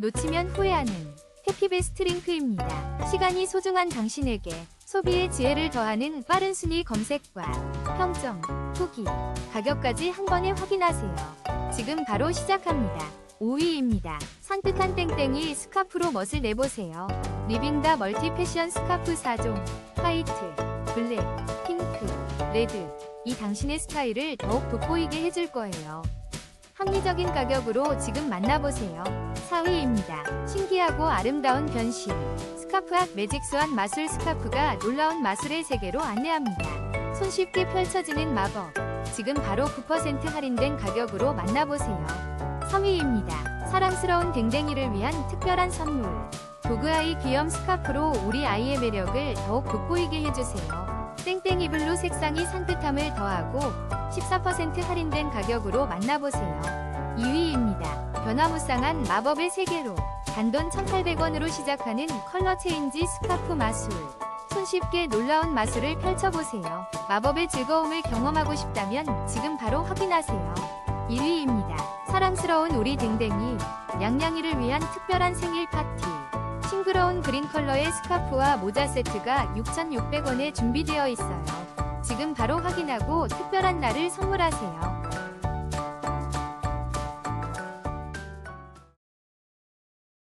놓치면 후회하는 해피베스트 링크입니다. 시간이 소중한 당신에게 소비의 지혜를 더하는 빠른 순위 검색과 평점, 후기, 가격까지 한 번에 확인하세요. 지금 바로 시작합니다. 5위입니다. 산뜻한 땡땡이 스카프로 멋을 내보세요. 리빙다 멀티 패션 스카프 4종, 화이트, 블랙, 핑크, 레드. 이 당신의 스타일을 더욱 돋보이게 해줄 거예요. 합리적인 가격으로 지금 만나보세요. 4위입니다. 신기하고 아름다운 변신. 스카프학 매직스완 마술 스카프가 놀라운 마술의 세계로 안내합니다. 손쉽게 펼쳐지는 마법. 지금 바로 9% 할인된 가격으로 만나보세요. 3위입니다. 사랑스러운 댕댕이를 위한 특별한 선물. 도그아이 귀염 스카프로 우리 아이의 매력을 더욱 돋보이게 해주세요. 땡땡 이 블루 색상이 산뜻함을 더하고 14% 할인된 가격으로 만나보세요. 2위입니다. 변화무쌍한 마법의 세계로 단돈 1,800원으로 시작하는 컬러 체인지 스카프 마술. 손쉽게 놀라운 마술을 펼쳐보세요. 마법의 즐거움을 경험하고 싶다면 지금 바로 확인하세요. 1위입니다. 사랑스러운 우리 댕댕이, 양양이를 위한 특별한 생일 파티. 싱그러운 그린 컬러의 스카프와 모자 세트가 6,600원에 준비되어 있어요. 지금 바로 확인하고 특별한 날을 선물하세요.